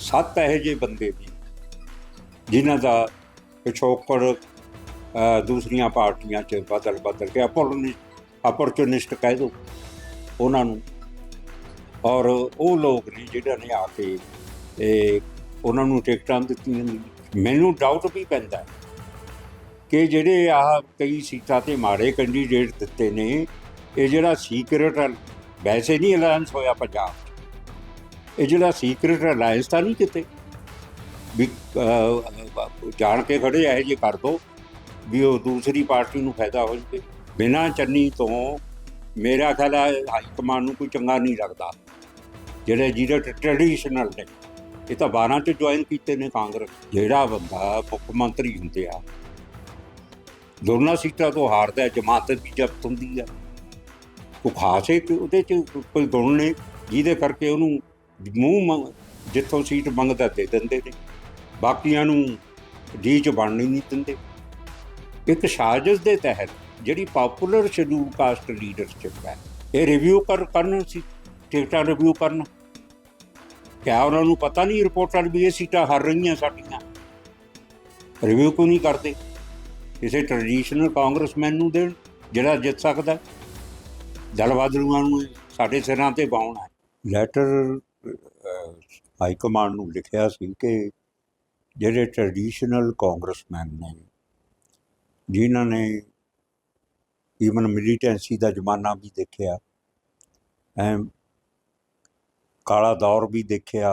ਸੱਤ ਇਹੋ ਜਿਹੇ ਬੰਦੇ ਨੇ, ਜਿਨ੍ਹਾਂ ਦਾ ਪਿਛੋਕੜ ਦੂਸਰੀਆਂ ਪਾਰਟੀਆਂ 'ਚ ਬਦਲ ਬਦਲ ਕੇ ਅਪਰਚੂਨਿਸਟ ਕਹਿ ਦੋ ਉਹਨਾਂ ਨੂੰ ਔਰ ਉਹ ਲੋਕ ਨੇ ਜਿਹੜਾ ਨੇ ਆ ਕੇ, ਇਹ ਉਹਨਾਂ ਨੂੰ ਟਿਕਟਾਂ ਦਿੱਤੀਆਂ ਮੈਨੂੰ ਡਾਊਟ ਵੀ ਪੈਂਦਾ ਕਿ ਜਿਹੜੇ ਆਹ ਕਈ ਸੀਟਾਂ ਤੇ ਮਾੜੇ ਕੈਂਡੀਡੇਟ ਦਿੱਤੇ ਨੇ, ਇਹ ਜਿਹੜਾ ਸੀਕ੍ਰੇਟ ਵੈਸੇ ਨਹੀਂ ਅਲਾਈਅੰਸ ਹੋਇਆ ਪੰਜਾਬ 'ਚ। ਇਹ ਜਿਹੜਾ ਸੀਕ੍ਰੇਟ ਅਲਾਈਅੰਸ ਤਾਂ ਨਹੀਂ ਕਿਤੇ? ਵੀ ਜਾਣ ਕੇ ਖੜੇ ਇਹ ਜੇ ਕਰ ਦੋ, ਵੀ ਉਹ ਦੂਸਰੀ ਪਾਰਟੀ ਨੂੰ ਫਾਇਦਾ ਹੋ ਜਵੇ। ਬਿਨਾਂ ਚੰਨੀ ਤੋਂ ਮੇਰਾ ਖਿਆਲ ਹੈ ਹਾਈ ਕਮਾਂਡ ਨੂੰ ਕੋਈ ਚੰਗਾ ਨਹੀਂ ਲੱਗਦਾ। ਜਿਹੜੇ ਜਿਹੜੇ ਟ੍ਰੈਡੀਸ਼ਨਲ ਨੇ, ਇਹ ਤਾਂ 12 ਚ ਜੁਆਇਨ ਕੀਤੇ ਨੇ ਕਾਂਗਰਸ। ਜਿਹੜਾ ਬੰਦਾ ਮੁੱਖ ਮੰਤਰੀ ਹੁੰਦੇ ਆ, ਦੋਨਾਂ ਸੀਟਾਂ ਤੋਂ ਹਾਰਦਾ, ਜਮਾਤ ਦੀ ਜ਼ਬਤ ਹੁੰਦੀ ਆ। ਉਹ ਖਾਸ ਇੱਕ ਉਹਦੇ ਚ ਕੋਈ ਗੁਣ ਨੇ, ਜਿਹਦੇ ਕਰਕੇ ਉਹਨੂੰ ਮੂੰਹ ਮੰਗ- ਜਿੱਥੋਂ ਸੀਟ ਮੰਗਦਾ ਦੇ ਦਿੰਦੇ ਨੇ। ਬਾਕੀਆਂ ਨੂੰ ਜੀ ਚ ਬਣਨੀ ਨਹੀਂ ਦਿੰਦੇ। ਇੱਕ ਸਾਜ਼ਿਸ਼ ਦੇ ਤਹਿਤ ਜਿਹੜੀ ਪਪੂਲਰ ਸ਼ਡਿਊਲ ਕਾਸਟ ਲੀਡਰਸ਼ਿਪ ਹੈ, ਇਹ ਰਿਵਿਊ ਕਰ, ਕਰਨ ਸੀ ਟਿਕਟਾਂ ਰਿਵਿਊ ਕਰਨ। ਕਿਆ ਉਹਨਾਂ ਨੂੰ ਪਤਾ ਨਹੀਂ ਰਿਪੋਰਟਰ ਵੀ ਇਹ ਸੀਟਾਂ ਹਰ ਰਹੀਆਂ ਸਾਡੀਆਂ। ਰਿਵਿਊ ਕਿਉਂ ਨਹੀਂ ਕਰਦੇ? ਕਿਸੇ ਟ੍ਰੈਡੀਸ਼ਨਲ ਕਾਂਗਰਸਮੈਨ ਨੂੰ ਦੇਣ, ਜਿਹੜਾ ਜਿੱਤ ਸਕਦਾ। ਹੈ। ਦਲ ਬਦਲੂਆਂ ਨੂੰ ਸਾਡੇ ਸਿਰਾਂ ਤੇ ਬਾਉਣਾ ਲੈਟਰ ਹਾਈ ਕਮਾਂਡ ਨੂੰ ਲਿਖਿਆ ਸੀ ਕਿ ਜਿਹੜੇ ਟ੍ਰੈਡੀਸ਼ਨਲ ਕਾਂਗਰਸਮੈਨ ਨੇ, ਜਿਨ੍ਹਾਂ ਨੇ ਈਵਨ ਮਿਲੀਟੈਂਸੀ ਦਾ ਜ਼ਮਾਨਾ ਵੀ ਦੇਖਿਆ ਐ ਕਾਲਾ ਦੌਰ ਵੀ ਦੇਖਿਆ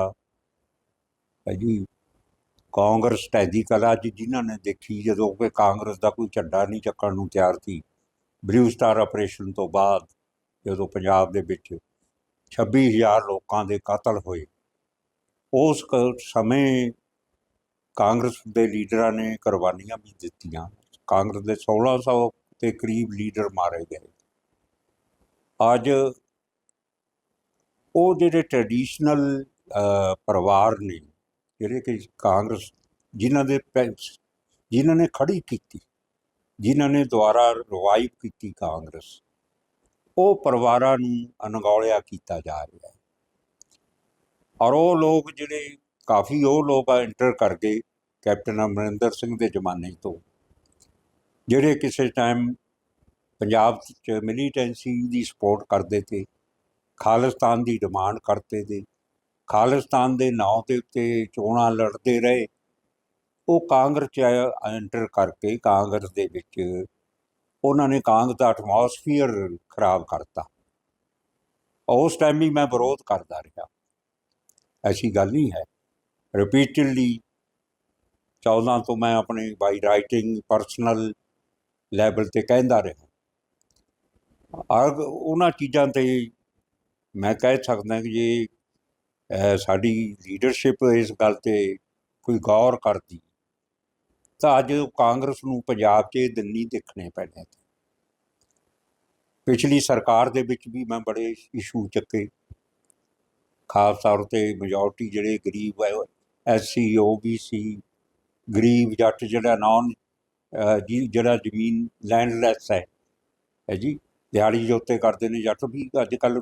ਹੈ ਜੀ ਕਾਂਗਰਸ ਟੈਦੀ ਕਲਾ ਚ ਜਿਨ੍ਹਾਂ ਨੇ ਦੇਖੀ ਜਦੋਂ ਕਿ ਕਾਂਗਰਸ ਦਾ ਕੋਈ ਝੰਡਾ ਨਹੀਂ ਚੱਕਣ ਨੂੰ ਤਿਆਰ ਸੀ ਬਲੂ ਸਟਾਰ ਆਪਰੇਸ਼ਨ ਤੋਂ ਬਾਅਦ ਜਦੋਂ ਪੰਜਾਬ ਦੇ ਵਿੱਚ 26000 ਲੋਕਾਂ ਦੇ ਕਤਲ ਹੋਏ। ਉਸ ਕ- ਸਮੇਂ ਕਾਂਗਰਸ ਦੇ ਲੀਡਰਾਂ ਨੇ ਕੁਰਬਾਨੀਆਂ ਵੀ ਦਿੱਤੀਆਂ। ਕਾਂਗਰਸ ਦੇ 1600 ਦੇ ਕਰੀਬ ਲੀਡਰ ਮਾਰੇ ਗਏ। ਅੱਜ ਉਹ ਜਿਹੜੇ ਟ੍ਰੈਡੀਸ਼ਨਲ ਪਰਿਵਾਰ ਨੇ, ਜਿਹੜੇ ਕਿ ਕਾਂਗਰਸ, ਜਿਨ੍ਹਾਂ ਦੇ ਜਿਨ੍ਹਾਂ ਨੇ ਖੜੀ ਕੀਤੀ, ਜਿਨ੍ਹਾਂ ਨੇ ਦੁਆਰਾ ਰਿਵਾਈਵ ਕੀਤੀ ਕਾਂਗਰਸ ਉਹ ਪਰਿਵਾਰਾਂ ਨੂੰ ਅਣਗੌਲਿਆ ਕੀਤਾ ਜਾ ਰਿਹਾ ਹੈ। ਔਰ ਉਹ ਲੋਕ ਜਿਹੜੇ ਕਾਫੀ ਉਹ ਲੋਕ ਆ ਐਂਟਰ ਕਰ ਗਏ ਕੈਪਟਨ ਅਮਰਿੰਦਰ ਸਿੰਘ ਦੇ ਜ਼ਮਾਨੇ ਤੋਂ, ਜਿਹੜੇ ਕਿਸੇ ਟਾਈਮ ਪੰਜਾਬ 'ਚ ਮਿਲੀਟੈਂਸੀ ਦੀ ਸਪੋਰਟ ਕਰਦੇ ਤੇ, ਖਾਲਿਸਤਾਨ ਦੀ ਡਿਮਾਂਡ ਕਰਦੇ ਤੇ, ਖਾਲਿਸਤਾਨ ਦੇ ਨਾਂ ਦੇ ਉੱਤੇ ਚੋਣਾਂ ਲੜਦੇ ਰਹੇ, ਉਹ ਕਾਂਗਰਸ 'ਚ ਐਂਟਰ ਕਰਕੇ ਕਾਂਗਰਸ ਦੇ ਵਿੱਚ ਉਹਨਾਂ ਨੇ ਕਾਂਗ ਦਾ ਐਟਮੋਸਫੀਅਰ ਖਰਾਬ ਕਰਤਾ। ਉਸ ਟਾਈਮ ਵੀ ਮੈਂ ਵਿਰੋਧ ਕਰਦਾ ਰਿਹਾ। ਐਸੀ ਗੱਲ ਨਹੀਂ ਹੈ। ਰਿਪੀਟਡਲੀ 14 ਤੋਂ ਮੈਂ ਆਪਣੇ ਬਾਈ ਰਾਈਟਿੰਗ ਪਰਸਨਲ ਲੈਵਲ ਤੇ ਕਹਿੰਦਾ ਰਿਹਾ। ਅਗ ਉਹਨਾਂ ਚੀਜ਼ਾਂ ਤੇ ਮੈਂ ਕਹਿ ਸਕਦਾ ਕਿ ਜੇ ਸਾਡੀ ਲੀਡਰਸ਼ਿਪ ਇਸ ਗੱਲ ਤੇ ਕੋਈ ਗੌਰ ਕਰਦੀ ਤਾਂ ਅੱਜ ਕਾਂਗਰਸ ਨੂੰ ਪੰਜਾਬ 'ਚ ਇਹ ਦਿਨ ਨਹੀਂ ਦੇਖਣੇ ਪੈਣੇ ਪਿਛਲੀ ਸਰਕਾਰ ਦੇ ਵਿੱਚ ਵੀ ਮੈਂ ਬੜੇ ਇਸ਼ੂ ਚੱਕੇ। ਖਾਸ ਤੌਰ ਤੇ ਮੈਜੋਰਟੀ ਜਿਹੜੇ ਗਰੀਬ ਹੈ ਐਸਸੀ ਓਬੀਸੀ ਗਰੀਬ ਜੱਟ ਜਿਹੜਾ ਨੌਨ ਜੀ, ਜਿਹੜਾ ਜ਼ਮੀਨ ਲੈਂਡਲੈਸ ਹੈ। ਹੈ ਜੀ, ਦਿਹਾੜੀ ਜੋਤੇ ਕਰਦੇ ਨੇ ਜੱਟ ਵੀ ਅੱਜ ਕੱਲ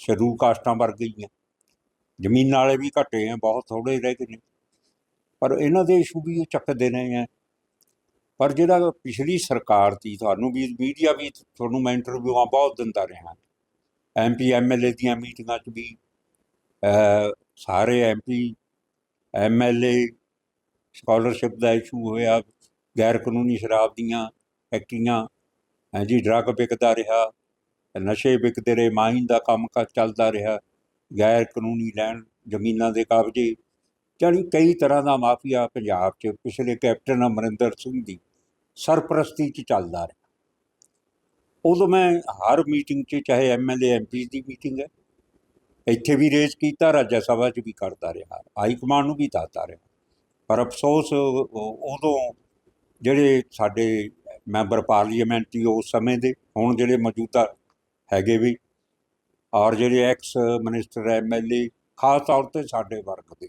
ਸ਼ਡਿਊਲ ਕਾਸਟਾਂ ਵਰਗੇ ਹੀ ਆ ਜ਼ਮੀਨ ਵਾਲੇ ਵੀ ਘਟੇ ਆ, ਬਹੁਤ ਥੋੜੇ ਰਹਿ ਗਏ ਨੇ। ਪਰ ਇਹਨਾਂ ਦੇ ਇਸ਼ੂ ਵੀ ਉਹ ਚੱਕਦੇ ਰਹੇ ਆ ਪਰ ਜਿਹੜਾ ਪਿਛਲੀ ਸਰਕਾਰ ਸੀ ਤੁਹਾਨੂੰ ਵੀ ਮੀਡੀਆ ਵੀ ਤੁਹਾਨੂੰ ਮੈਂ ਇੰਟਰਵਿਊਆਂ ਬਹੁਤ ਦਿੰਦਾ ਰਿਹਾ। ਐਮਪੀ ਐਮਐਲਏ ਦੀਆਂ ਮੀਟਿੰਗਾਂ 'ਚ ਵੀ ਅਹ, ਸਾਰੇ ਐਮਪੀ ਐਮਐਲਏ ਸਕਾਲਰਸ਼ਿਪ ਦਾ ਇਸ਼ੂ ਹੋਇਆ ਗੈਰ ਕਾਨੂੰਨੀ ਸ਼ਰਾਬ ਦੀਆਂ ਫੈਕਟਰੀਆਂ ਹੈ ਜੀ ਡਰੱਗ ਵਿਕਦਾ ਰਿਹਾ ਨਸ਼ੇ ਵਿਕਦੇ ਰਹੇ ਮਾਈਨ ਦਾ ਕੰਮ ਕਾਰ ਚੱਲਦਾ ਰਿਹਾ ਗੈਰ ਕਾਨੂੰਨੀ ਲੈਣ ਜ਼ਮੀਨਾਂ ਦੇ ਕਬਜ਼ੇ ਜਾਣੀ ਕਈ ਤਰ੍ਹਾਂ ਦਾ ਮਾਫੀਆ ਪੰਜਾਬ 'ਚ ਪਿਛਲੇ ਕੈਪਟਨ ਅਮਰਿੰਦਰ ਸਿੰਘ ਦੀ ਸਰਪ੍ਰਸਤੀ 'ਚ ਚੱਲਦਾ ਰਿਹਾ। ਉਦੋਂ ਮੈਂ ਹਰ ਮੀਟਿੰਗ 'ਚ, ਚਾਹੇ ਐਮਐਲਏ ਐਮਪੀ ਦੀ ਮੀਟਿੰਗ ਹੈ, ਇੱਥੇ ਵੀ ਰੇਜ਼ ਕੀਤਾ, ਰਾਜ ਸਭਾ 'ਚ ਵੀ ਕਰਦਾ ਰਿਹਾ, ਹਾਈ ਕਮਾਂਡ ਨੂੰ ਵੀ ਦੱਸਦਾ ਰਿਹਾ। ਪਰ ਅਫਸੋਸ ਉਦੋਂ ਜਿਹੜੇ ਸਾਡੇ ਮੈਂਬਰ ਪਾਰਲੀਮੈਂਟ ਪਾਰਲੀਮੈਂਟਰੀ ਉਸ ਸਮੇਂ ਦੇ, ਹੁਣ ਜਿਹੜੇ ਮੌਜੂਦਾ ਹੈਗੇ ਵੀ, ਔਰ ਜਿਹੜੇ ਐਕਸ ਮਿਨਿਸਟਰ ਐਮਐਲਏ ਖਾਸ ਤੌਰ ਤੇ ਸਾਡੇ ਵਰਗ ਦੇ।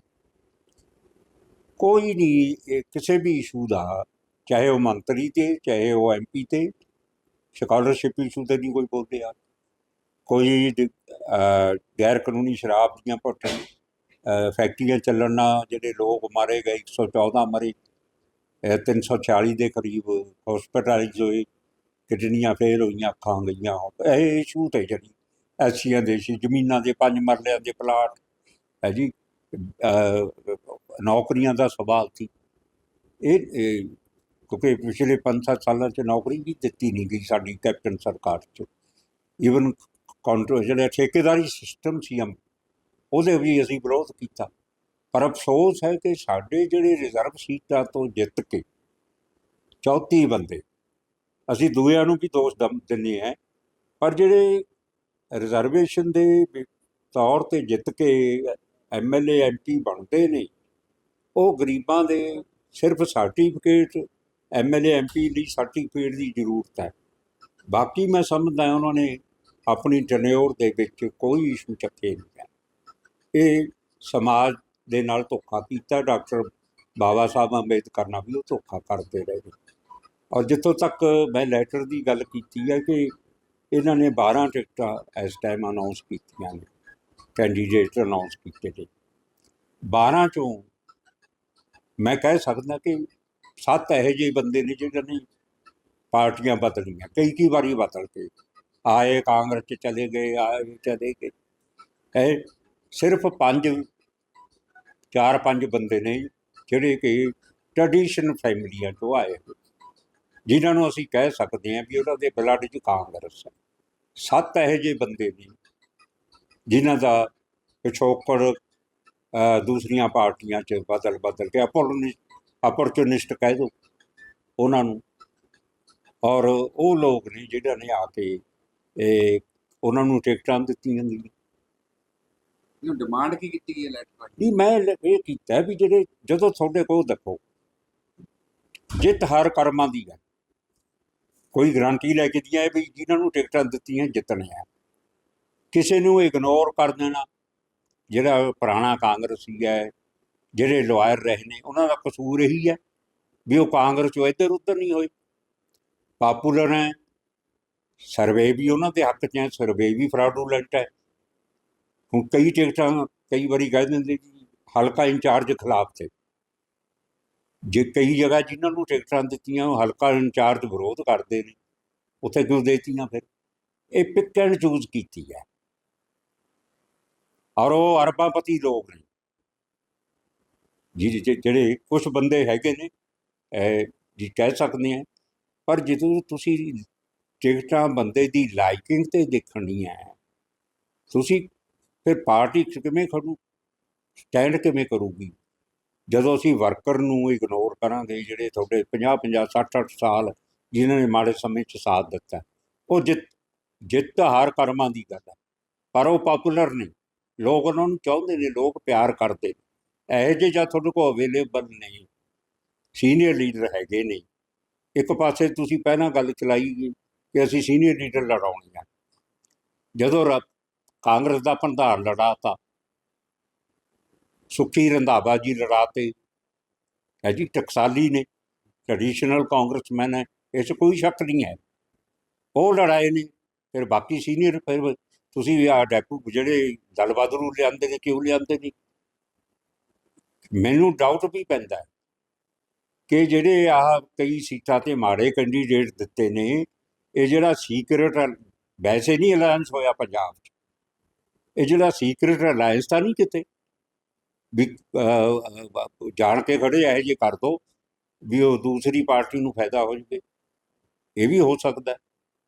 ਕੋਈ ਨਹੀਂ ਕਿਸੇ ਵੀ ਇਸ਼ੂ ਦਾ, ਚਾਹੇ ਉਹ ਮੰਤਰੀ ਤੇ, ਚਾਹੇ ਉਹ ਐਮਪੀ ਤੇ ਸਕਾਲਰਸ਼ਿਪ ਇਸ਼ੂ ਤੇ ਨਹੀਂ ਕੋਈ ਬੋਲ ਰਿਹਾ ਕੋਈ ਗੈਰ ਕਾਨੂੰਨੀ ਸ਼ਰਾਬ ਦੀਆਂ ਭੱਟਾਂ ਫੈਕਟਰੀਆਂ ਚੱਲਣ ਨਾਲ ਜਿਹੜੇ ਲੋਕ ਮਾਰੇ ਗਏ 114 ਮਰੇ ਅਹ 340 ਦੇ ਕਰੀਬ ਹਸਪੀਟਲਾਈਜ਼ ਹੋਏ, ਕਿਡਨੀਆਂ ਫੇਲ ਹੋਈਆਂ, ਅੱਖਾਂ ਗਈਆਂ, ਇਹ ਇਸ਼ੂ ਤੇ ਜਿਹੜੀ ਐਸੀਆਂ ਦੇ ਜ਼ਮੀਨਾਂ ਦੇ ਪੰਜ ਮਰਲਿਆਂ ਦੇ ਪਲਾਟ ਹੈ ਜੀ। ਨੌਕਰੀਆਂ ਦਾ ਸਵਾਲ ਸੀ। ਇਹ ਕਿਉਂਕਿ ਪਿਛਲੇ 5-7 ਸਾਲਾਂ 'ਚ ਨੌਕਰੀ ਵੀ ਦਿੱਤੀ ਨਹੀਂ ਗਈ ਸਾਡੀ ਕੈਪਟਨ ਸਰਕਾਰ 'ਚ। ਈਵਨ ਕਾਉਂਟਰ ਜਿਹੜਾ ਠੇਕੇਦਾਰੀ ਸਿਸਟਮ ਸੀ ਹਮ ਉਹਦੇ ਵੀ ਅਸੀਂ ਵਿਰੋਧ ਕੀਤਾ। ਪਰ ਅਫਸੋਸ ਹੈ ਕਿ ਸਾਡੇ ਜਿਹੜੇ ਰਿਜ਼ਰਵ ਸੀਟਾਂ ਤੋਂ ਜਿੱਤ ਕੇ 34 ਬੰਦੇ, ਅਸੀਂ ਦੂਜਿਆਂ ਨੂੰ ਵੀ ਦੋਸ਼ ਦਮ, ਦਿੰਦੇ ਹਾਂ। ਪਰ ਜਿਹੜੇ ਰਿਜ਼ਰਵੇਸ਼ਨ ਦੇ ਤੌਰ ਤੇ ਜਿੱਤ ਕੇ ਐਮਐਲਏ ਐਮਪੀ ਬਣਦੇ ਨੇ ਉਹ ਗਰੀਬਾਂ ਦੇ ਸਿਰਫ ਸਰਟੀਫਿਕੇਟ ਐਮਐਲਏ ਐਮਪੀ ਲਈ ਸਰਟੀਫਿਕੇਟ ਦੀ ਜ਼ਰੂਰਤ ਹੈ। ਬਾਕੀ ਮੈਂ ਸਮਝਦਾ ਉਹਨਾਂ ਨੇ ਆਪਣੀ ਟਨਿਓਰ ਦੇ ਵਿੱਚ ਕੋਈ ਇਸ਼ੂ ਚੱਕੇ ਨਹੀਂ ਹੈ। ਇਹ ਸਮਾਜ ਦੇ ਨਾਲ ਧੋਖਾ ਕੀਤਾ, ਡਾਕਟਰ ਬਾਬਾ ਸਾਹਿਬ ਅੰਬੇਦਕਰ ਨਾਲ ਵੀ ਉਹ ਧੋਖਾ ਕਰਦੇ ਰਹੇ ਔਰ ਜਿੱਥੋਂ ਤੱਕ ਮੈਂ ਲੈਟਰ ਦੀ ਗੱਲ ਕੀਤੀ ਹੈ ਕਿ ਇਹਨਾਂ ਨੇ 12 ਟਿਕਟਾਂ ਇਸ ਟਾਈਮ ਅਨਾਉਂਸ ਕੀਤੀਆਂ ਨੇ ਕੈਂਡੀਡੇਟ ਅਨਾਉਂਸ ਕੀਤੇ ਨੇ। 12 ਚੋਂ ਮੈਂ ਕਹਿ ਸਕਦਾ ਕਿ ਸੱਤ ਇਹੋ ਜਿਹੇ ਬੰਦੇ ਨੇ ਜਿਹੜੇ ਨੇ ਪਾਰਟੀਆਂ ਬਦਲੀਆਂ ਕਈ ਕਈ ਵਾਰੀ ਬਦਲ ਕੇ ਆਏ ਕਾਂਗਰਸ ਚ ਚਲੇ ਗਏ ਆਏ ਚਲੇ ਗਏ। ਇਹ ਸਿਰਫ ਪੰਜ ਚਾਰ ਪੰਜ ਬੰਦੇ ਨੇ ਜਿਹੜੇ ਕਿ ਟ੍ਰੈਡੀਸ਼ਨ ਫੈਮਿਲੀਆਂ ਤੋਂ ਆਏ ਹੋਏ, ਜਿਨ੍ਹਾਂ ਨੂੰ ਅਸੀਂ ਕਹਿ ਸਕਦੇ ਹਾਂ ਵੀ ਉਹਨਾਂ ਦੇ ਬਲੱਡ 'ਚ ਕਾਂਗਰਸ ਹੈ। ਸੱਤ ਇਹੋ ਜਿਹੇ ਬੰਦੇ ਨੇ ਜਿਨ੍ਹਾਂ ਦਾ ਪਿਛੋਕੜ ਦੂਸਰੀਆਂ ਪਾਰਟੀਆਂ 'ਚ ਬਦਲ ਬਦਲ ਕੇ ਅਪਰਚੂਨਿਸਟ ਕਹਿ ਦੋ ਉਹਨਾਂ ਨੂੰ। ਔਰ ਉਹ ਲੋਕ ਨੇ ਜਿਹੜਾ ਨੇ ਆ ਕੇ ਇਹ ਉਹਨਾਂ ਨੂੰ ਟਿਕਟਾਂ ਦਿੱਤੀਆਂ ਗਈਆਂ। ਇਹਨੂੰ ਡਿਮਾਂਡ ਕੀ ਕੀਤੀ ਗਈ ਹੈ ਲੈਟਰ ਵੀ ਮੈਂ ਇਹ ਕੀਤਾ ਵੀ ਜਿਹੜੇ ਜਦੋਂ ਤੁਹਾਡੇ ਕੋਲ ਦੇਖੋ ਜਿੱਤ ਹਾਰ ਕਰਮਾਂ ਦੀ ਹੈ। ਕੋਈ ਗਾਰੰਟੀ ਲੈ ਕੇ ਦੀਆਂ ਵੀ ਜਿਨ੍ਹਾਂ ਨੂੰ ਟਿਕਟਾਂ ਦਿੱਤੀਆਂ ਜਿੱਤਣੇ ਆ। ਕਿਸੇ ਨੂੰ ਇਗਨੋਰ ਕਰ ਦੇਣਾ। ਜਿਹੜਾ ਪੁਰਾਣਾ ਕਾਂਗਰਸੀ ਹੈ, ਜਿਹੜੇ ਲਾਇਰ ਰਹੇ ਨੇ, ਉਹਨਾਂ ਦਾ ਕਸੂਰ ਇਹੀ ਹੈ ਵੀ ਉਹ ਕਾਂਗਰਸ ਚੋਂ ਇੱਧਰ ਉੱਧਰ ਨਹੀਂ ਹੋਏ। ਪਾਪੂਲਰ ਹੈ ਸਰਵੇ ਵੀ ਉਹਨਾਂ ਦੇ ਹੱਕ 'ਚ ਹੈ ਸਰਵੇ ਵੀ ਫਰਾਡੂਲੈਂਟ ਹੈ। ਹੁਣ ਕਈ ਟਿਕਟਾਂ, ਕਈ ਵਾਰੀ ਕਹਿ ਦਿੰਦੇ ਜੀ, ਹਲਕਾ ਇੰਚਾਰਜ ਖਿਲਾਫ ਤੇ। ਜੇ ਕਈ ਜਗ੍ਹਾ ਜਿਨ੍ਹਾਂ ਨੂੰ ਟਿਕਟਾਂ ਦਿੱਤੀਆਂ, ਉਹ ਹਲਕਾ ਇੰਚਾਰਜ ਵਿਰੋਧ ਕਰਦੇ ਨੇ, ਉੱਥੇ ਕਿਉਂ ਦੇਤੀਆਂ ਫਿਰ? ਇਹ ਪਿਕ ਐਂਡ ਚੂਜ਼ ਕੀਤੀ ਹੈ। ਔਰ ਉਹ ਅਰਬਾਪਤੀ ਲੋਕ ਨੇ। ਜੀ, ਜੀ- ਜਿਹੜੇ ਕੁਝ ਬੰਦੇ ਹੈਗੇ ਨੇ, ਇਹ ਜੀ ਕਹਿ ਸਕਦੇ ਆ, ਪਰ ਜਦੋਂ ਤੁਸੀਂ ਟਿਕਟਾਂ ਬੰਦੇ ਦੀ ਲਾਈਕਿੰਗ ਤੇ ਦੇਖਣੀ ਹੈ, ਤੁਸੀਂ ਫਿਰ ਪਾਰਟੀ 'ਚ ਕਿਵੇਂ ਖੜੂ ਸਟੈਂਡ ਕਿਵੇਂ ਕਰੂਗੀ? ਜਦੋਂ ਅਸੀਂ ਵਰਕਰ ਨੂੰ ਇਗਨੋਰ ਕਰਾਂਗੇ, ਜਿਹੜੇ ਤੁਹਾਡੇ 50 50 60 60 ਸਾਲ ਜਿਨ੍ਹਾਂ ਨੇ ਮਾੜੇ ਸਮੇਂ 'ਚ ਸਾਥ ਦਿੱਤਾ, ਉਹ ਜਿੱਤ ਜਿੱਤ ਹਾਰ ਕਰਮਾਂ ਦੀ ਗੱਲ ਹੈ, ਪਰ ਉਹ ਪਪੂਲਰ ਨਹੀਂ ਲੋਕ ਉਹਨਾਂ ਨੂੰ ਚਾਹੁੰਦੇ ਨੇ, ਲੋਕ ਪਿਆਰ ਕਰਦੇ ਨੇ। ਇਹੋ ਜਿਹੇ ਜਾਂ ਤੁਹਾਡੇ ਕੋਲ ਅਵੇਲੇਬਲ ਨਹੀਂ। ਸੀਨੀਅਰ ਲੀਡਰ ਹੈਗੇ ਨਹੀਂ ਇੱਕ ਪਾਸੇ ਤੁਸੀਂ ਪਹਿਲਾਂ ਗੱਲ ਚਲਾਈ ਕਿ ਅਸੀਂ ਸੀਨੀਅਰ ਲੀਡਰ ਲੜਾਉਣੇ ਆ। ਜਦੋਂ ਰ- ਕਾਂਗਰਸ ਦਾ ਪ੍ਰਧਾਨ ਲੜਾਤਾ। ਸੁਖੀ ਰੰਧਾਵਾ ਜੀ ਲੜਾਤੇ। ਹੈ ਜੀ ਟਕਸਾਲੀ ਨੇ। ਟ੍ਰੈਡੀਸ਼ਨਲ ਕਾਂਗਰਸਮੈਨ ਹੈ। ਇਸ 'ਚ ਕੋਈ ਸ਼ੱਕ ਨਹੀਂ ਹੈ। ਉਹ ਲੜਾਏ ਨੇ। ਫਿਰ ਬਾਕੀ ਸੀਨੀਅਰ ਫਿਰ ਤੁਸੀਂ ਆ ਡੈਪੂ ਜਿਹੜੇ ਦਲ ਬਹਾਦੁਰ ਲਿਆਂਦੇ ਨੇ, ਕਿਉਂ ਲਿਆਂਦੇ ਨੇ? ਮੈਨੂੰ ਡਾਊਟ ਵੀ ਪੈਂਦਾ ਹੈ ਕਿ ਜਿਹੜੇ ਆਹ ਕਈ ਸੀਟਾਂ ਤੇ ਮਾੜੇ ਕੈਂਡੀਡੇਟ ਦਿੱਤੇ ਨੇ, ਇਹ ਜਿਹੜਾ ਸੀਕ੍ਰੇਟ ਵੈਸੇ ਨਹੀਂ ਅਲਾਈਅੰਸ ਹੋਇਆ ਪੰਜਾਬ 'ਚ। ਇਹ ਜਿਹੜਾ ਸੀਕ੍ਰੇਟ ਅਲਾਈਅੰਸ ਤਾਂ ਨਹੀਂ ਕਿਤੇ? ਵੀ ਜਾਣ ਕੇ ਖੜੇ ਇਹੋ ਜਿਹੇ ਕਰ ਦੋ, ਵੀ ਉਹ ਦੂਸਰੀ ਪਾਰਟੀ ਨੂੰ ਫਾਇਦਾ ਹੋ ਜਾਵੇ। ਇਹ ਵੀ ਹੋ ਸਕਦਾ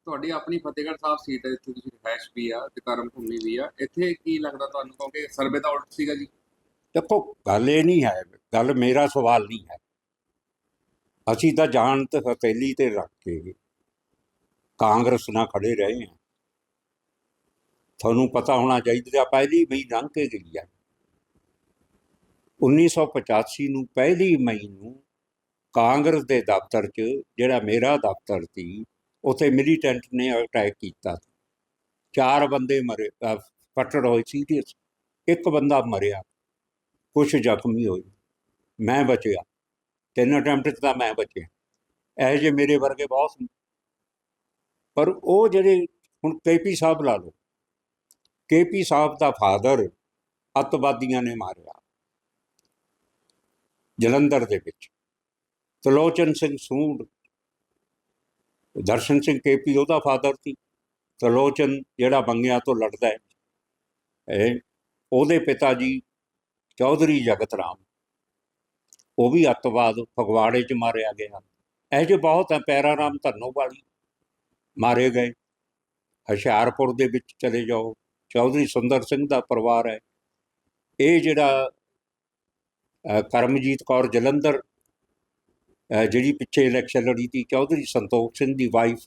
ਤੁਹਾਡੀ ਆਪਣੀ ਫਤਿਹਗੜ੍ਹ ਸਾਹਿਬ ਸੀਟ ਹੈ ਜਿੱਥੇ ਤੁਸੀਂ ਰਿਹਾਇਸ਼ ਵੀ ਆ ਤੇ ਕਰਮ ਭੂਮੀ ਵੀ ਆ। ਇੱਥੇ ਕੀ ਲੱਗਦਾ ਤੁਹਾਨੂੰ? ਕਿਉਂਕਿ ਸਰਵੇ ਤਾਂ ਉਲਟ ਸੀਗਾ ਜੀ। ਦੇਖੋ, ਗੱਲ ਇਹ ਨਹੀਂ ਹੈ, ਗੱਲ ਮੇਰਾ ਸਵਾਲ ਨਹੀਂ ਹੈ। ਅਸੀਂ ਤਾਂ ਜਾਣ ਤੇ ਹਥੇਲੀ ਤੇ ਰੱਖ ਕੇ ਕਾਂਗਰਸ ਨਾਲ ਖੜੇ ਰਹੇ ਹਾਂ। ਤੁਹਾਨੂੰ ਪਤਾ ਹੋਣਾ ਚਾਹੀਦਾ ਪਹਿਲੀ ਮਈ ਲੰਘ ਕੇ ਗਈ ਹੈ। 1985 ਨੂੰ ਪਹਿਲੀ ਮਈ ਨੂੰ ਕਾਂਗਰਸ ਦੇ ਦਫ਼ਤਰ 'ਚ, ਜਿਹੜਾ ਮੇਰਾ ਦਫ਼ਤਰ ਸੀ ਉੱਥੇ ਮਿਲੀਟੈਂਟ ਨੇ ਅਟੈਕ ਕੀਤਾ। ਚਾਰ ਬੰਦੇ ਮਰੇ ਅਹ, ਫੱਟੜ ਹੋਏ ਸੀਰੀਅਸ ਇੱਕ ਬੰਦਾ ਮਰਿਆ। ਕੁਛ ਜ਼ਖਮੀ ਹੋਏ। ਮੈਂ ਬਚਿਆ। ਤਿੰਨ ਅਟੈਂਪਟ 'ਚ ਤਾਂ ਮੈਂ ਬਚਿਆ। ਇਹੋ ਜਿਹੇ ਮੇਰੇ ਵਰਗੇ ਬਹੁਤ ਨੇ। ਪਰ ਉਹ ਜਿਹੜੇ ਹੁਣ ਕੇਪੀ ਸਾਹਿਬ ਲਾ ਲਓ। ਕੇਪੀ ਸਾਹਿਬ ਦਾ ਫਾਦਰ ਅੱਤਵਾਦੀਆਂ ਨੇ ਮਾਰਿਆ। ਜਲੰਧਰ ਦੇ ਵਿੱਚ। ਤਲੋਚਨ ਸਿੰਘ ਸੂਡ ਦਰਸ਼ਨ ਸਿੰਘ ਕੇਪੀ ਉਹਦਾ ਫਾਦਰ ਸੀ। ਤਲੋਚਨ ਜਿਹੜਾ ਬੰਗਿਆਂ ਤੋਂ ਲੜਦਾ ਹੈ। ਇਹ ਉਹਦੇ ਪਿਤਾ ਜੀ ਚੌਧਰੀ ਜਗਤ ਰਾਮ। ਉਹ ਵੀ ਅੱਤਵਾਦ ਫਗਵਾੜੇ 'ਚ ਮਾਰਿਆ ਗਿਆ ਇਹ ਜਿਹੇ ਬਹੁਤ ਹੈ, ਪੈਰਾ ਰਾਮ ਧੰਨੋ ਵਾਲੀ ਮਾਰੇ ਗਏ। ਹੁਸ਼ਿਆਰਪੁਰ ਦੇ ਵਿੱਚ ਚਲੇ ਜਾਓ। ਚੌਧਰੀ ਸੁੰਦਰ ਸਿੰਘ ਦਾ ਪਰਿਵਾਰ ਹੈ। ਇਹ ਜਿਹੜਾ ਕਰਮਜੀਤ ਕੌਰ ਜਲੰਧਰ ਜਿਹੜੀ ਪਿੱਛੇ ਇਲੈਕਸ਼ਨ ਲੜੀ ਸੀ ਚੌਧਰੀ ਸੰਤੋਖ ਸਿੰਘ ਦੀ ਵਾਈਫ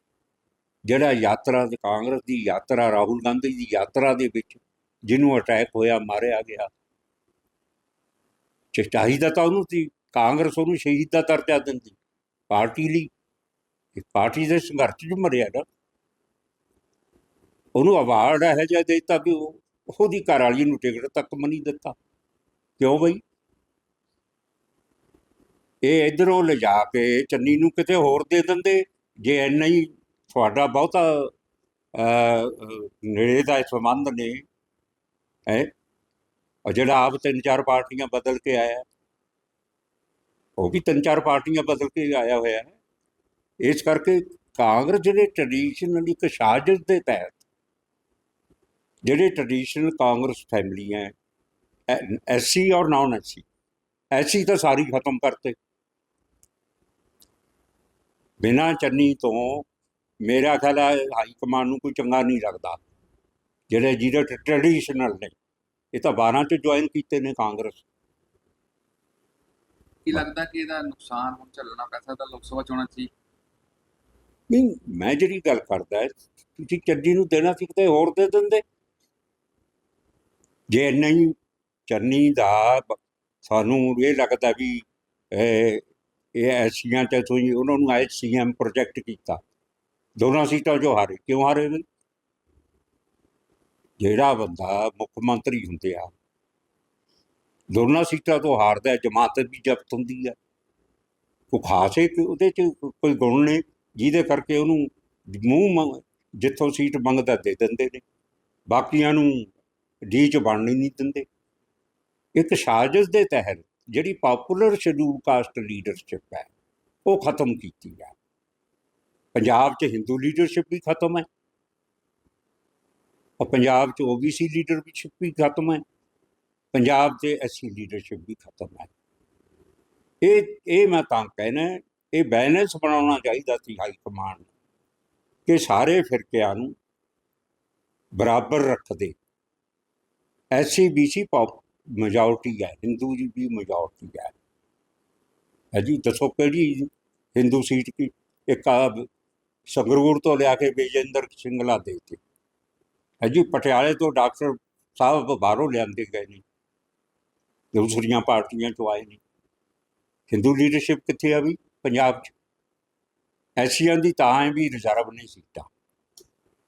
ਜਿਹੜਾ ਯਾਤਰਾ ਕਾਂਗਰਸ ਦੀ ਯਾਤਰਾ, ਰਾਹੁਲ ਗਾਂਧੀ ਦੀ ਯਾਤਰਾ ਦੇ ਵਿੱਚ ਜਿਹਨੂੰ ਅਟੈਕ ਹੋਇਆ, ਮਾਰਿਆ ਗਿਆ। ਚਿੱਟਾਈ ਦਾ ਤਾਂ ਉਹਨੂੰ ਸੀ, ਕਾਂਗਰਸ ਉਹਨੂੰ ਸ਼ਹੀਦ ਦਾ ਦਰਜਾ ਦਿੰਦੀ, ਪਾਰਟੀ ਲਈ। ਇਹ ਪਾਰਟੀ ਦੇ ਸੰਘਰਸ਼ 'ਚ ਮਰਿਆ ਨਾ। ਉਹਨੂੰ ਅਵਾਰਡ ਹੈ ਜਿਹਾ ਦੇਤਾ ਵੀ ਉਹਦੀ ਘਰ ਵਾਲੀ ਨੂੰ ਟਿਕਟ ਤੱਕ ਵੀ ਦਿੱਤਾ। ਕਿਉਂ ਬਈ? ਇਹ ਇਧਰੋਂ ਲਿਜਾ ਕੇ ਚੰਨੀ ਨੂੰ ਕਿਤੇ ਹੋਰ ਦੇ ਦਿੰਦੇ? ਜੇ ਇੰਨਾ ਹੀ ਤੁਹਾਡਾ ਬਹੁਤਾ ਨੇੜੇ ਦਾ ਸੰਬੰਧ ਨੇ, ਹੈ? ਔਰ ਜਿਹੜਾ ਆਪ ਤਿੰਨ ਚਾਰ ਪਾਰਟੀਆਂ ਬਦਲ ਕੇ ਆਇਆ ਉਹ ਵੀ ਤਿੰਨ ਚਾਰ ਪਾਰਟੀਆਂ ਬਦਲ ਕੇ ਆਇਆ ਹੋਇਆ ਹੈ। ਇਸ ਕਰਕੇ ਕਾਂਗਰਸ ਜਿਹੜੇ ਟ੍ਰੈਡੀਸ਼ਨਲ ਇੱਕ ਸਾਜ਼ਿਸ਼ ਦੇ ਤਹਿਤ, ਜਿਹੜੇ ਟ੍ਰੈਡੀਸ਼ਨਲ ਕਾਂਗਰਸ ਫੈਮਲੀਆਂ ਐਸਸੀ ਔਰ ਨਾਨ ਐਸਸੀ ਐਸਸੀ ਤਾਂ ਸਾਰੀ ਖਤਮ ਕਰਤੇ। ਬਿਨਾਂ ਚੰਨੀ ਤੋਂ ਮੇਰਾ ਖਿਆਲ ਹੈ ਹਾਈ ਕਮਾਂਡ ਨੂੰ ਕੋਈ ਚੰਗਾ ਨਹੀਂ ਲੱਗਦਾ। ਜਿਹੜੇ ਜਿਹੜੇ ਟ੍ਰੈਡੀਸ਼ਨਲ ਨੇ ਇਹ ਤਾਂ 12 ਚ ਜੁਆਇਨ ਕੀਤੇ ਨੇ ਕਾਂਗਰਸ। ਕੀ ਲੱਗਦਾ ਕਿ ਇਹਦਾ ਨੁਕਸਾਨ ਹੁਣ ਚੱਲਣਾ ਪੈ ਸਕਦਾ ਲੋਕ ਸਭਾ ਚੋਣਾਂ 'ਚ? ਨਹੀਂ ਮੈਂ ਜਿਹੜੀ ਗੱਲ ਕਰਦਾ ਤੁਸੀਂ ਚੰਨੀ ਨੂੰ ਦੇਣਾ ਸੀ ਕਿਤੇ ਹੋਰ ਦੇ ਦਿੰਦੇ। ਜੇ ਨਹੀਂ ਚੰਨੀ ਦਾ ਸਾਨੂੰ ਇਹ ਲੱਗਦਾ ਵੀ ਇਹ ਐਸੀਆਂ ਚ ਤੁਸੀਂ ਉਹਨਾਂ ਨੂੰ ਆਏ ਸੀਐਮ ਪ੍ਰੋਜੈਕਟ ਕੀਤਾ। ਦੋਨਾਂ ਸੀਟਾਂ ਜੋ ਹਾਰੇ। ਕਿਉਂ ਹਾਰੇ ਨੇ ਜਿਹੜਾ ਬੰਦਾ ਮੁੱਖ ਮੰਤਰੀ ਹੁੰਦੇ ਆ, ਦੋਨਾਂ ਸੀਟਾਂ ਤੋਂ ਹਾਰਦਾ ਜਮਾਤ ਵੀ ਜ਼ਬਤ ਹੁੰਦੀ ਆ ਕੋਈ ਖਾਸੇ ਉਹਦੇ ਚ ਕੋਈ ਗੁਣ ਨੇ? ਜਿਹਦੇ ਕਰਕੇ ਉਹਨੂੰ ਮੂੰਹ ਜਿੱਥੋਂ ਸੀਟ ਮੰਗਦਾ ਦੇ ਦਿੰਦੇ ਨੇ। ਬਾਕੀਆਂ ਨੂੰ ਡੀ ਚ ਬਣਨੀ ਨਹੀਂ ਦਿੰਦੇ। ਇੱਕ ਸਾਜ਼ਿਸ਼ ਦੇ ਤਹਿਤ ਜਿਹੜੀ ਪਪੂਲਰ ਸ਼ਡਿਊਲ ਕਾਸਟ ਲੀਡਰਸ਼ਿਪ ਹੈ, ਉਹ ਖਤਮ ਕੀਤੀ ਹੈ ਪੰਜਾਬ 'ਚ ਹਿੰਦੂ ਲੀਡਰਸ਼ਿਪ ਵੀ ਖਤਮ ਹੈ ਔਰ ਪੰਜਾਬ 'ਚ ਓਬੀਸੀ ਲੀਡਰਸ਼ਿਪ ਵੀ ਖਤਮ ਹੈ, ਪੰਜਾਬ 'ਚ ਐਸਸੀ ਲੀਡਰਸ਼ਿਪ ਵੀ ਖਤਮ ਹੈ। ਇਹ ਇਹ ਮੈਂ ਤਾਂ ਕਹਿਣਾ, ਇਹ ਬੈਲੈਂਸ ਬਣਾਉਣਾ ਚਾਹੀਦਾ ਸੀ ਹਾਈ ਕਮਾਂਡ ਕਿ ਸਾਰੇ ਫਿਰਕਿਆਂ ਨੂੰ ਬਰਾਬਰ ਰੱਖਦੇ। ਐਸਸੀ ਬੀਸੀ ਪੌਪ ਮੈਜੋਰਟੀ ਹੈ ਹਿੰਦੂ ਜੀ ਵੀ ਮੈਜੋਰਟੀ ਹੈ। ਹੈ ਜੀ, ਦੱਸੋ ਕਿਹੜੀ ਹਿੰਦੂ ਸੀਟ ਕੀ? ਇੱਕ ਆ ਸੰਗਰੂਰ ਤੋਂ ਲਿਆ ਕੇ ਵਿਜੇਂਦਰ ਸਿੰਗਲਾ ਦੇ ਦਿੱਤੇ। ਹੈ ਜੀ, ਪਟਿਆਲੇ ਤੋਂ ਡਾਕਟਰ ਸਾਹਿਬ ਬਾਹਰੋਂ ਲਿਆਂਦੇ ਗਏ ਨੇ। ਦੂਸਰੀਆਂ ਪਾਰਟੀਆਂ ਚੋਂ ਆਏ ਨੇ। ਹਿੰਦੂ ਲੀਡਰਸ਼ਿਪ ਕਿੱਥੇ ਆ ਵੀ? ਪੰਜਾਬ 'ਚ। ਐਸੀਆਂ ਦੀ ਤਾਂ ਹੈ ਵੀ ਰਿਜ਼ਰਵ ਨਹੀਂ ਸੀਟਾਂ।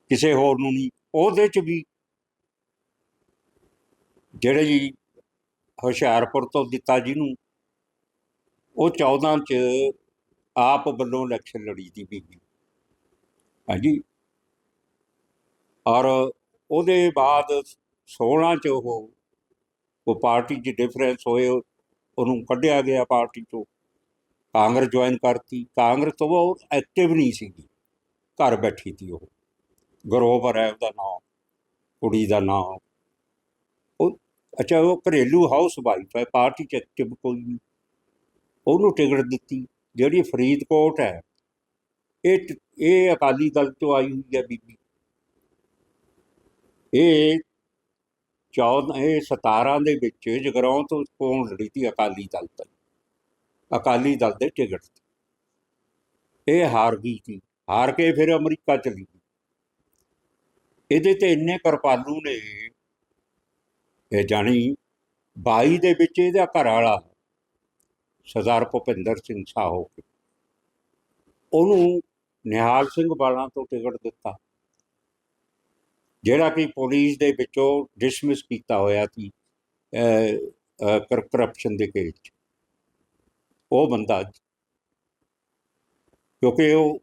ਕਿਸੇ ਹੋਰ ਨੂੰ ਨਹੀਂ। ਉਹਦੇ 'ਚ ਵੀ ਜਿਹੜੇ ਜੀ ਹੁਸ਼ਿਆਰਪੁਰ ਤੋਂ ਦਿੱਤਾ ਜਿਹਨੂੰ। ਉਹ 14 'ਚ ਆਪ ਵੱਲੋਂ ਇਲੈਕਸ਼ਨ ਲੜੀ ਦੀ ਬੀਬੀ। ਹਾਂਜੀ। ਔਰ ਉਹਦੇ ਬਾਅਦ 16 'ਚ ਉਹ ਉਹ ਪਾਰਟੀ 'ਚ ਡਿਫਰੈਂਸ ਹੋਏ, ਉਹਨੂੰ ਕੱਢਿਆ ਗਿਆ ਪਾਰਟੀ ਤੋਂ ਕਾਂਗਰਸ ਜੁਆਇਨ ਕਰਤੀ। ਕਾਂਗਰਸ ਤੋਂ ਉਹ ਐਕਟਿਵ ਨਹੀਂ ਸੀਗੀ। ਘਰ ਬੈਠੀ ਸੀ ਉਹ। ਗਰੋਵਰ ਹੈ ਉਹਦਾ ਨਾਮ ਕੁੜੀ ਦਾ ਨਾਮ ਅੱਛਾ, ਉਹ ਘਰੇਲੂ ਹਾਊਸ ਵਾਈਫ ਹੈ ਪਾਰਟੀ ਚ ਐਕਟਿਵ ਕੋਈ ਨਹੀਂ। ਉਹਨੂੰ ਟਿਕਟ ਦਿੱਤੀ, ਜਿਹੜੀ ਫਰੀਦਕੋਟ ਹੈ। ਇਹ ਟ- ਇਹ ਅਕਾਲੀ ਦਲ ਤੋਂ ਆਈ ਹੋਈ ਹੈ ਬੀਬੀ। ਇਹ 14 ਇਹ 17 ਦੇ ਵਿੱਚ ਜਗਰਾਉਂ ਤੋਂ ਕੋਣ ਲੜੀ ਸੀ ਅਕਾਲੀ ਦਲ ਤੋਂ। ਅਕਾਲੀ ਦਲ ਦੇ ਟਿਕਟ ਇਹ ਹਾਰ ਗਈ ਸੀ। ਹਾਰ ਕੇ ਫਿਰ ਅਮਰੀਕਾ ਚਲੀ ਗਈ। ਇਹਦੇ ਤੇ ਇੰਨੇ ਕਿਰਪਾਲੂ ਨੇ ਇਹ ਜਾਣੀ 22 ਦੇ ਵਿੱਚ ਇਹਦਾ ਘਰ ਵਾਲਾ ਸਰਦਾਰ ਭੁਪਿੰਦਰ ਸਿੰਘ ਸਾਹੋ ਉਹਨੂੰ ਨਿਹਾਲ ਸਿੰਘ ਵਾਲਾ ਤੋਂ ਟਿਕਟ ਦਿੱਤਾ। ਜਿਹੜਾ ਕਿ ਪੁਲਿਸ ਦੇ ਵਿੱਚੋਂ ਡਿਸਮਿਸ ਕੀਤਾ ਹੋਇਆ ਸੀ ਕਰਪਸ਼ਨ ਦੇ ਕੇਸ 'ਚ। ਉਹ ਬੰਦਾ ਕਿਉਂਕਿ ਉਹ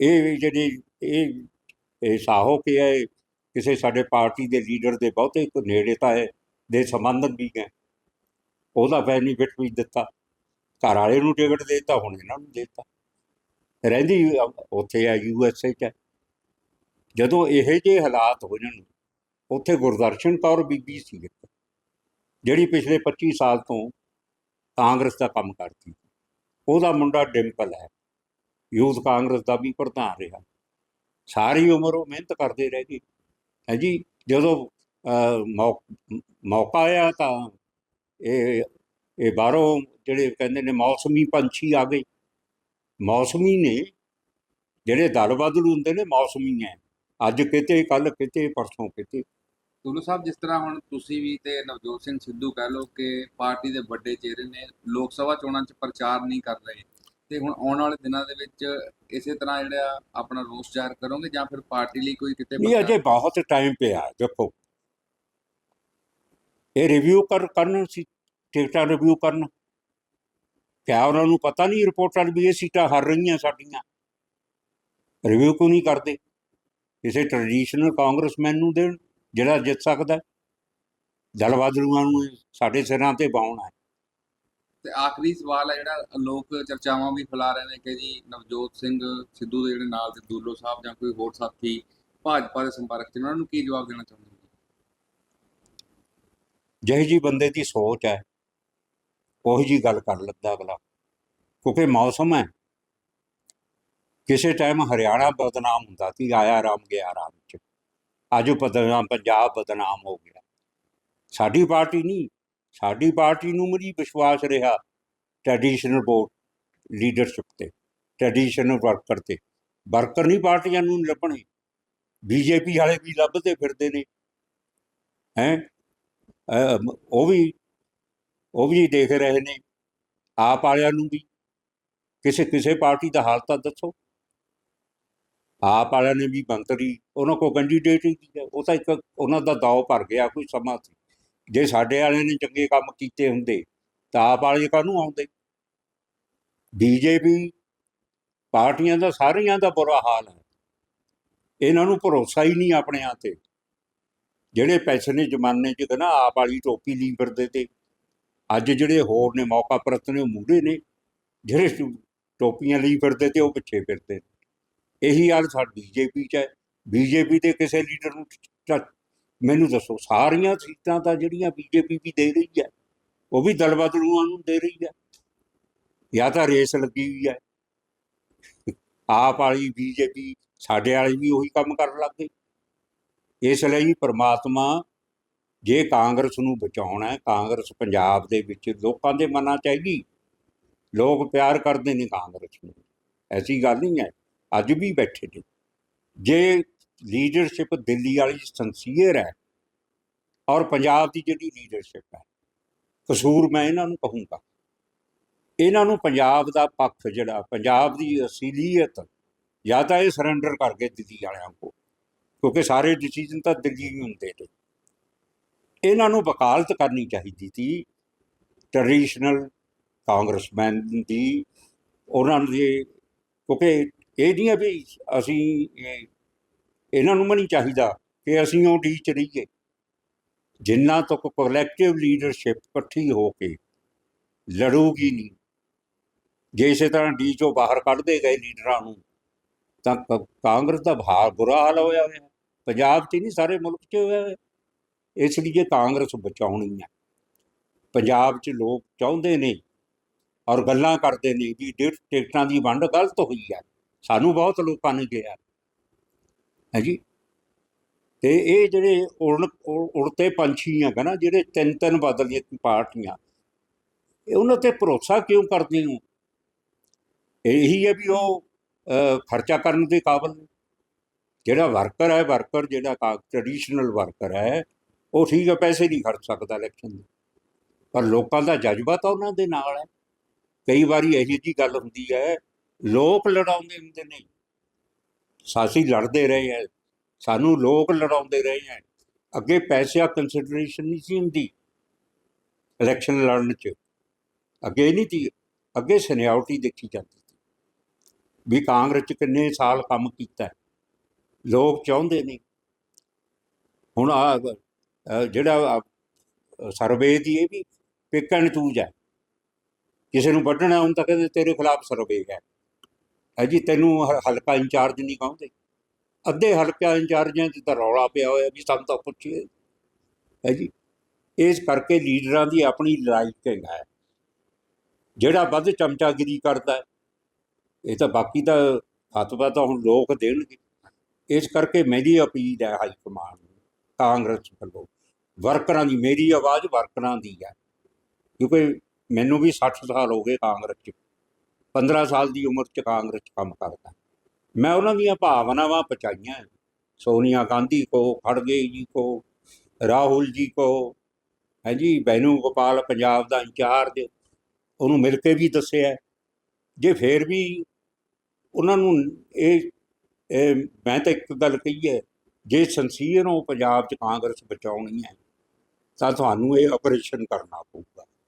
ਇਹ ਜਿਹੜੀ ਇਹ ਇਹ ਸਾਹੋ ਕੀ ਹੈ ਕਿਸੇ ਸਾਡੇ ਪਾਰਟੀ ਦੇ ਲੀਡਰ ਦੇ ਬਹੁਤੇ ਕੋ ਨੇੜੇਤਾ ਹੈ ਦੇ ਸੰਬੰਧਕ ਵੀ ਹੈ। ਉਹਦਾ ਬੈਨੀਫਿਟ ਵੀ ਦਿੱਤਾ। ਘਰ ਵਾਲੇ ਨੂੰ ਟਿਕਟ ਦੇ ਦਿੱਤਾ ਹੁਣ ਇਹਨਾਂ ਨੂੰ ਦੇ ਦਿੱਤਾ। ਰਹਿੰਦੀ ਉੱਥੇ ਆ ਯੂ ਐਸ ਏ ਚ। ਹੈ। ਜਦੋਂ ਇਹੋ ਜਿਹੇ ਹਾਲਾਤ ਹੋ ਜਾਣ ਉੱਥੇ ਗੁਰਦਰਸ਼ਨ ਕੌਰ ਬੀਬੀ ਸੀ ਇੱਕ, ਜਿਹੜੀ ਪਿਛਲੇ 25 ਸਾਲ ਤੋਂ ਕਾਂਗਰਸ ਦਾ ਕੰਮ ਕਰਦੀ। ਉਹਦਾ ਮੁੰਡਾ ਡਿੰਪਲ ਹੈ। ਯੂਥ ਕਾਂਗਰਸ ਦਾ ਵੀ ਪ੍ਰਧਾਨ ਰਿਹਾ। ਸਾਰੀ ਉਮਰ ਉਹ ਮਿਹਨਤ ਕਰਦੇ ਰਹਿ। ਗਏ ਹੈ ਜੀ ਜਦੋਂ ਮੌਕਾ ਆਇਆ ਤਾਂ ਇਹ ਇਹ ਬਾਹਰੋਂ ਜਿਹੜੇ ਕਹਿੰਦੇ ਨੇ ਮੌਸਮੀ ਪੰਛੀ ਆ ਗਏ ਮੌਸਮੀ ਨੇ ਜਿਹੜੇ ਦਲ ਬਦਲ ਹੁੰਦੇ ਨੇ ਮੌਸਮੀ ਹੈ ਅੱਜ ਕਿਤੇ ਕੱਲ ਕਿਤੇ ਪਰਸੋਂ ਕਿਤੇ ਤੁਲੂ ਸਾਹਿਬ ਜਿਸ ਤਰ੍ਹਾਂ ਹੁਣ ਤੁਸੀਂ ਵੀ ਤੇ ਨਵਜੋਤ ਸਿੰਘ ਸਿੱਧੂ ਕਹਿ ਲਓ ਕਿ ਪਾਰਟੀ ਦੇ ਵੱਡੇ ਚਿਹਰੇ ਨੇ, ਲੋਕ ਸਭਾ ਚੋਣਾਂ 'ਚ ਪ੍ਰਚਾਰ ਨਹੀਂ ਕਰ ਰਹੇ। ਤੇ ਹੁਣ ਆਉਣ ਵਾਲੇ ਦਿਨਾਂ ਦੇ ਵਿੱਚ ਇਸੇ ਤਰ੍ਹਾਂ ਜਿਹੜਾ ਆਪਣਾ ਰੋਸ ਜ਼ਾਹਰ ਕਰੋਗੇ ਜਾਂ ਫਿਰ ਪਾਰਟੀ ਲਈ ਕੋਈ ਕਿਤੇ ਨਹੀਂ ਅਜੇ ਬਹੁਤ ਟਾਈਮ ਪਿਆ ਦੇਖੋ। ਇਹ ਰਿਵਿਊ ਕਰ ਕਰਨ ਸੀ ਟਿਕਟਾਂ ਰਿਵਿਊ ਕਰਨ। ਕਿਆ ਉਹਨਾਂ ਨੂੰ ਪਤਾ ਨਹੀਂ ਰਿਪੋਰਟਾਂ ਵੀ ਇਹ ਸੀਟਾਂ ਹਾਰ ਰਹੀਆਂ ਸਾਡੀਆਂ। ਰਿਵਿਊ ਕਿਉਂ ਨਹੀਂ ਕਰਦੇ? ਕਿਸੇ ਟ੍ਰੈਡੀਸ਼ਨਲ ਕਾਂਗਰਸਮੈਨ ਨੂੰ ਦੇਣ ਜਿਹੜਾ ਜਿੱਤ ਸਕਦਾ ਹੈ। ਦਲ ਬਦਲੂਆਂ ਨੂੰ ਸਾਡੇ ਸਿਰਾਂ ਤੇ ਬਾਉਣਾ ਹੈ। ਤੇ ਆਖਰੀ ਸਵਾਲ ਹੈ ਜਿਹੜਾ ਲੋਕ ਚਰਚਾਵਾਂ ਵੀ ਫੈਲਾ ਰਹੇ ਨੇ ਕਿ ਜੀ ਨਵਜੋਤ ਸਿੰਘ ਸਿੱਧੂ ਦੇ ਜਿਹੜੇ ਨਾਲ ਦੇ ਦੂਲੋ ਸਾਹਿਬ ਜਾਂ ਕੋਈ ਹੋਰ ਸਾਥੀ ਭਾਜਪਾ ਦੇ ਸੰਪਰਕ 'ਚ ਉਹਨਾਂ ਨੂੰ ਕੀ ਜਵਾਬ ਦੇਣਾ ਚਾਹੁੰਦੇ ਹੋ ਜਿਹੀ ਜੀ ਬੰਦੇ ਦੀ ਸੋਚ ਹੈ, ਉਹੀ ਜੀ ਗੱਲ ਕਰ ਲੈਂਦਾ ਅਗਲਾ। ਕਿਉਂਕਿ ਮੌਸਮ ਹੈ। ਕਿਸੇ ਟਾਈਮ ਹਰਿਆਣਾ ਬਦਨਾਮ ਹੁੰਦਾ ਸੀ, ਆਇਆ ਰਾਮ ਗਿਆ ਰਾਮ ਚ। ਅੱਜ ਬਦਨਾਮ ਪੰਜਾਬ ਬਦਨਾਮ ਹੋ ਗਿਆ। ਸਾਡੀ ਪਾਰਟੀ ਨਹੀਂ। ਸਾਡੀ ਪਾਰਟੀ ਨੂੰ ਮਰੀ ਵਿਸ਼ਵਾਸ ਰਿਹਾ ਟ੍ਰੈਡੀਸ਼ਨਲ ਵੋਟ ਲੀਡਰਸ਼ਿਪ ਤੇ ਟ੍ਰੈਡੀਸ਼ਨਲ ਵਰਕਰ ਤੇ। ਵਰਕਰ ਨਹੀਂ ਪਾਰਟੀਆਂ ਨੂੰ ਲੱਭਣੇ ਬੀਜੇਪੀ ਵਾਲੇ ਵੀ ਲੱਭਦੇ ਫਿਰਦੇ ਨੇ। ਹੈ? ਉਹ ਵੀ ਉਹ ਵੀ ਦੇਖ ਰਹੇ ਨੇ। ਆਪ ਵਾਲਿਆਂ ਨੂੰ ਵੀ। ਕਿਸੇ ਕਿਸੇ ਪਾਰਟੀ ਦਾ ਹਾਲ ਤਾਂ ਦੱਸੋ। ਆਪ ਵਾਲਿਆਂ ਨੇ ਵੀ ਮੰਤਰੀ, ਉਹਨਾਂ ਕੋ ਕੈਂਡੀਡੇਟ ਹੀ ਨਹੀਂ ਹੈ। ਉਹ ਤਾਂ ਇੱਕ, ਉਹਨਾਂ ਦਾ ਦਾਅ ਭਰ ਗਿਆ, ਕੋਈ ਸਮਾਂ ਸੀ। ਜੇ ਸਾਡੇ ਵਾਲਿਆਂ ਨੇ ਚੰਗੇ ਕੰਮ ਕੀਤੇ ਹੁੰਦੇ, ਤਾਂ ਆਪ ਵਾਲੇ ਕਾਹਨੂੰ ਆਉਂਦੇ? ਬੀਜੇਪੀ ਪਾਰਟੀਆਂ ਦਾ ਸਾਰੀਆਂ ਦਾ ਬੁਰਾ ਹਾਲ ਹੈ। ਇਹਨਾਂ ਨੂੰ ਭਰੋਸਾ ਹੀ ਨਹੀਂ ਆਪਣਿਆਂ ਤੇ। ਜਿਹੜੇ ਪੈਸੇ ਨੇ ਜ਼ਮਾਨੇ 'ਚ ਕਹਿੰਦਾ, ਆਪ ਵਾਲੀ ਟੋਪੀ ਲਈ ਫਿਰਦੇ ਤੇ। ਅੱਜ ਜਿਹੜੇ ਹੋਰ ਨੇ ਮੌਕਾ ਪ੍ਰਤ ਨੇ, ਉਹ ਮੂਹਰੇ ਨੇ। ਜਿਹੜੇ ਟੋਪੀਆਂ ਲਈ ਫਿਰਦੇ ਤੇ ਉਹ ਪਿੱਛੇ ਫਿਰਦੇ ਨੇ। ਇਹੀ ਹਾਲ ਸਾਡੀ ਬੀਜੇਪੀ 'ਚ ਹੈ। ਬੀਜੇਪੀ ਦੇ ਕਿਸੇ ਲੀਡਰ ਨੂੰ ਚ- ਮੈਨੂੰ ਦੱਸੋ, ਸਾਰੀਆਂ ਸੀਟਾਂ ਤਾਂ ਜਿਹੜੀਆਂ ਬੀਜੇਪੀ ਵੀ ਦੇ ਰਹੀ ਹੈ, ਉਹ ਵੀ ਦਲ ਬਦਲੂਆਂ ਨੂੰ ਦੇ ਰਹੀ ਹੈ। ਜਾਂ ਤਾਂ ਰੇਸ ਲੱਗੀ ਹੋਈ ਹੈ। ਆਪ ਵਾਲੀ ਬੀਜੇਪੀ ਸਾਡੇ ਵਾਲੀ ਵੀ ਉਹੀ ਕੰਮ ਕਰਨ ਲੱਗ ਗਈ ਇਸ ਲਈ ਪ੍ਰਮਾਤਮਾ ਜੇ ਕਾਂਗਰਸ ਨੂੰ ਬਚਾਉਣਾ ਹੈ, ਕਾਂਗਰਸ ਪੰਜਾਬ ਦੇ ਵਿੱਚ ਲੋਕਾਂ ਦੇ ਮਨਾਂ 'ਚ ਹੈਗੀ ਲੋਕ ਪਿਆਰ ਕਰਦੇ ਨੇ ਕਾਂਗਰਸ ਨੂੰ। ਐਸੀ ਗੱਲ ਨਹੀਂ ਹੈ। ਅੱਜ ਵੀ ਬੈਠੇ ਨੇ। ਜੇ ਲੀਡਰਸ਼ਿਪ ਦਿੱਲੀ ਵਾਲੀ ਸੰਸੀਅਰ ਹੈ ਔਰ ਪੰਜਾਬ ਦੀ ਜਿਹੜੀ ਲੀਡਰਸ਼ਿਪ ਹੈ, ਕਸੂਰ ਮੈਂ ਇਹਨਾਂ ਨੂੰ ਕਹੂੰਗਾ। ਇਹਨਾਂ ਨੂੰ ਪੰਜਾਬ ਦਾ ਪੱਖ ਜਿਹੜਾ, ਪੰਜਾਬ ਦੀ ਅਸਲੀਅਤ ਜਾਂ ਤਾਂ ਇਹ ਸਰੈਂਡਰ ਕਰ ਗਏ ਦਿੱਲੀ ਵਾਲਿਆਂ ਕੋਲ, ਕਿਉਂਕਿ ਸਾਰੇ ਡਿਸੀਜਨ ਤਾਂ ਦਿੱਲੀ ਹੀ ਹੁੰਦੇ ਨੇ। ਇਹਨਾਂ ਨੂੰ ਵਕਾਲਤ ਕਰਨੀ ਚਾਹੀਦੀ ਸੀ ਟ੍ਰੈਡੀਸ਼ਨਲ ਕਾਂਗਰਸਮੈਨ ਦੀ, ਉਹਨਾਂ ਦੇ, ਕਿਉਂਕਿ ਇਹ ਨਹੀਂ ਹੈ ਵੀ ਅਸੀਂ ਇਹਨਾਂ ਨੂੰ ਵੀ ਨਹੀਂ ਚਾਹੀਦਾ ਕਿ ਅਸੀਂ ਉਹ ਡੀ ਚ ਰਹੀਏ। ਜਿੰਨਾ ਤੱਕ ਕੋਲੈਕਟਿਵ ਲੀਡਰਸ਼ਿਪ ਇਕੱਠੀ ਹੋ ਕੇ ਲੜੂਗੀ ਨਹੀਂ, ਜੇ ਇਸੇ ਤਰ੍ਹਾਂ ਡੀ ਚੋਂ ਬਾਹਰ ਕੱਢਦੇ ਗਏ ਲੀਡਰਾਂ ਨੂੰ, ਤਾਂ ਕ- ਕਾਂਗਰਸ ਦਾ ਭਾਰ ਬੁਰਾ ਹਾਲ ਹੋਇਆ ਹੋਇਆ। ਪੰਜਾਬ 'ਚ ਨਹੀਂ, ਸਾਰੇ ਮੁਲਕ 'ਚ ਹੋਇਆ ਹੋਇਆ। ਇਸ ਲਈ ਕਾਂਗਰਸ ਬਚਾਉਣੀ ਹੈ ਪੰਜਾਬ 'ਚ ਲੋਕ ਚਾਹੁੰਦੇ ਨੇ ਔਰ ਗੱਲਾਂ ਕਰਦੇ ਨੇ ਵੀ ਡੇਟ ਟਿਕਟਾਂ ਦੀ ਵੰਡ ਗਲਤ ਹੋਈ ਹੈ ਸਾਨੂੰ ਬਹੁਤ ਲੋਕਾਂ ਨੇ ਕਿਹਾ। ਹੈ ਜੀ। ਤੇ ਇਹ ਜਿਹੜੇ ਉੜਨ ਉੜ- ਉੜਤੇ ਪੰਛੀ ਆ ਨਾ, ਜਿਹੜੇ ਤਿੰਨ ਤਿੰਨ ਬਦਲੀਆਂ ਪਾਰਟੀਆਂ, ਇਹ ਉਹਨਾਂ ਤੇ ਭਰੋਸਾ ਕਿਉਂ ਕਰਦੇ ਹੋ? ਇਹੀ ਹੈ ਵੀ ਉਹ ਖਰਚਾ ਕਰਨ ਦੇ ਕਾਬਲ ਨੇ। ਜਿਹੜਾ ਵਰਕਰ ਹੈ, ਵਰਕਰ ਜਿਹੜਾ ਟ੍ਰੈਡੀਸ਼ਨਲ ਵਰਕਰ ਹੈ, ਉਹ ਠੀਕ ਹੈ, ਪੈਸੇ ਨਹੀਂ ਖਰਚ ਸਕਦਾ ਇਲੈਕਸ਼ਨ ਦੇ। ਪਰ ਲੋਕਾਂ ਦਾ ਜਜ਼ਬਾ ਤਾਂ ਉਹਨਾਂ ਦੇ ਨਾਲ ਹੈ। ਕਈ ਵਾਰੀ ਇਹੋ ਜੀ ਗੱਲ ਹੁੰਦੀ ਹੈ, ਲੋਕ ਲੜਾਉਂਦੇ ਹੁੰਦੇ ਨੇ। ਸਾਸੀ ਲੜਦੇ ਰਹੇ ਹੈ ਸਾਨੂੰ ਲੋਕ ਲੜਾਉਂਦੇ ਰਹੇ ਹੈ ਅੱਗੇ ਪੈਸਿਆ ਕੰਸੀਡਰੇਸ਼ਨ ਨਹੀਂ ਸੀ ਹੁੰਦੀ ਇਲੈਕਸ਼ਨ ਲੜਨ ਚ। ਅੱਗੇ ਨਹੀਂ ਸੀ, ਅੱਗੇ ਸੀਨੀਅਰਟੀ ਦੇਖੀ ਜਾਂਦੀ ਸੀ। ਵੀ ਕਾਂਗਰਸ ਚ ਕਿੰਨੇ ਸਾਲ ਕੰਮ ਕੀਤਾ, ਲੋਕ ਚਾਹੁੰਦੇ ਨੇ ਹੁਣ ਆ ਜਿਹੜਾ ਸਰਵੇ ਦੀ ਇਹ ਵੀ ਪਿਕ ਐਂਡ ਚੂਜ਼ ਹੈ ਕਿਸੇ ਨੂੰ ਵੱਢਣਾ ਹੁਣ ਤਾਂ ਕਹਿੰਦੇ ਤੇਰੇ ਖਿਲਾਫ ਸਰਵੇ ਹੈ। ਹੈ ਜੀ ਤੈਨੂੰ ਹ- ਹਲਕਾ ਇੰਚਾਰਜ ਨਹੀਂ ਕਹਿੰਦੇ ਅੱਧੇ ਹਲਕਾ ਇੰਚਾਰਜਾਂ 'ਚ ਤਾਂ ਰੌਲਾ ਪਿਆ ਹੋਇਆ ਵੀ ਸਾਨੂੰ ਤਾਂ ਪੁੱਛੀਏ ਹੈ ਜੀ ਇਸ ਕਰਕੇ ਲੀਡਰਾਂ ਦੀ ਆਪਣੀ ਲਾਈਕਿੰਗ ਹੈ। ਜਿਹੜਾ ਵੱਧ ਚਮਚਾਗਿਰੀ ਕਰਦਾ ਹੈ, ਇਹ ਤਾਂ ਬਾਕੀ ਦਾ ਫਤਵਾ ਤਾਂ ਹੁਣ ਲੋਕ ਦੇਣਗੇ। ਇਸ ਕਰਕੇ ਮੇਰੀ ਅਪੀਲ ਹੈ ਹਾਈ ਕਮਾਂਡ ਨੂੰ ਕਾਂਗਰਸ ਵੱਲੋਂ। ਵਰਕਰਾਂ ਦੀ ਮੇਰੀ ਆਵਾਜ਼ ਵਰਕਰਾਂ ਦੀ ਹੈ। ਕਿਉਂਕਿ ਮੈਨੂੰ ਵੀ 60 ਸਾਲ ਹੋ ਗਏ ਕਾਂਗਰਸ 'ਚ। 15 ਸਾਲ ਦੀ ਉਮਰ 'ਚ ਕਾਂਗਰਸ 'ਚ ਕੰਮ ਕਰਦਾ। ਮੈਂ ਉਹਨਾਂ ਦੀਆਂ ਭਾਵਨਾਵਾਂ ਪਹੁੰਚਾਈਆਂ। ਸੋਨੀਆ ਗਾਂਧੀ ਕੋ, ਖੜਗੇ ਜੀ ਕੋ, ਰਾਹੁਲ ਜੀ ਕੋ, ਹੈ ਜੀ, ਬੈਨੂ ਗੋਪਾਲ ਪੰਜਾਬ ਦਾ ਇੰਚਾਰਜ, ਉਹਨੂੰ ਮਿਲ ਕੇ ਵੀ ਦੱਸਿਆ। ਜੇ ਫੇਰ ਵੀ ਉਹਨਾਂ ਨੂੰ ਇਹ ਮੈਂ ਤਾਂ ਇੱਕ ਗੱਲ ਕਹੀ ਹੈ, ਜੇ ਸੰਸੀਅਰ ਨੂੰ ਪੰਜਾਬ 'ਚ ਕਾਂਗਰਸ ਬਚਾਉਣੀ ਹੈ, ਤਾਂ ਤੁਹਾਨੂੰ ਇਹ ਆਪਰੇਸ਼ਨ ਕਰਨਾ ਪਊ।